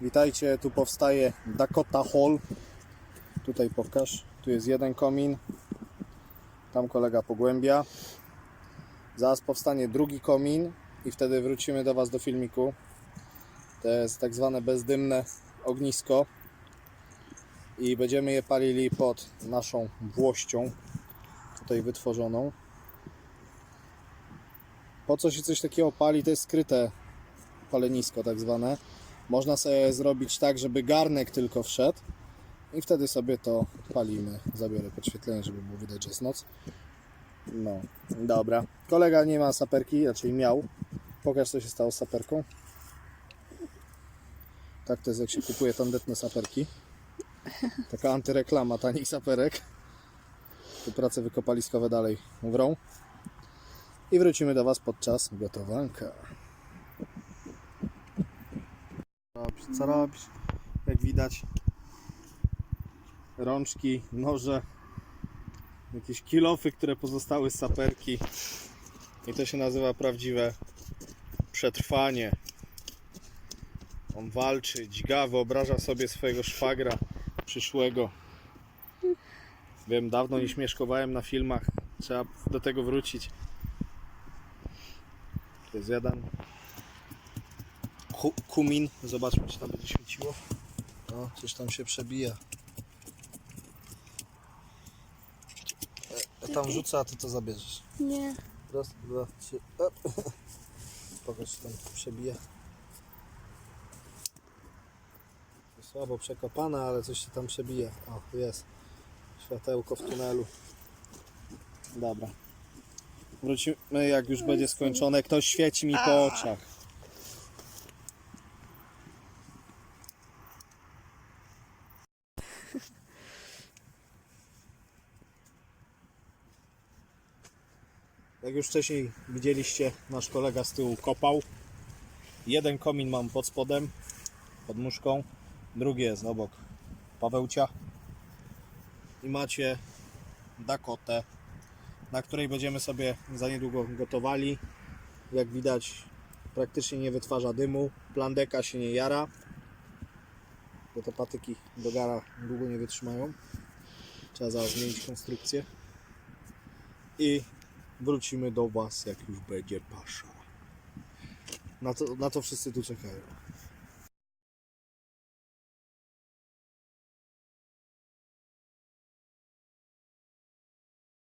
Witajcie, tu powstaje Dakota Hall. Tutaj pokaż. Tu jest jeden komin. Tam kolega pogłębia. Zaraz powstanie drugi komin i wtedy wrócimy do Was do filmiku. To jest tak zwane bezdymne ognisko i będziemy je palili pod naszą włością tutaj wytworzoną. Po co się coś takiego pali? To jest skryte palenisko tak zwane. Można sobie zrobić tak, żeby garnek tylko wszedł i wtedy sobie to palimy. Zabiorę podświetlenie, żeby było widać, że jest noc. No, dobra. Kolega nie ma saperki, raczej miał. Pokaż, co się stało z saperką. Tak to jest, jak się kupuje tandetne saperki. Taka antyreklama tanich saperek. Tu prace wykopaliskowe dalej wrą. I wrócimy do Was podczas gotowanka. Co robisz? Co robisz? Jak widać, rączki, noże, jakieś kilofy, które pozostały z saperki. I to się nazywa prawdziwe przetrwanie. On walczy, dźga, wyobraża sobie swojego szwagra przyszłego. Wiem, dawno nie śmieszkowałem na filmach. Trzeba do tego wrócić. To jest jeden. Ku, kumin. Zobaczmy, czy tam będzie świeciło. O, coś tam się przebija. E, tam rzuca, a ty to zabierzesz. Nie. Raz, dwa, trzy. Pokaż, czy tam przebija. Słabo przekopane, ale coś się tam przebija. O, jest. Światełko w tunelu. Dobra. Wrócimy, jak już będzie skończone. Ktoś świeci mi po oczach. Jak już wcześniej widzieliście, nasz kolega z tyłu kopał. Jeden komin mam pod spodem, pod muszką, drugi jest obok Pawełcia. I macie Dakotę, na której będziemy sobie za niedługo gotowali. Jak widać, praktycznie nie wytwarza dymu, plandeka się nie jara, bo te patyki do gara długo nie wytrzymają. Trzeba zaraz zmienić konstrukcję. I wrócimy do Was, jak już będzie pasza. Na to, na to wszyscy tu czekają.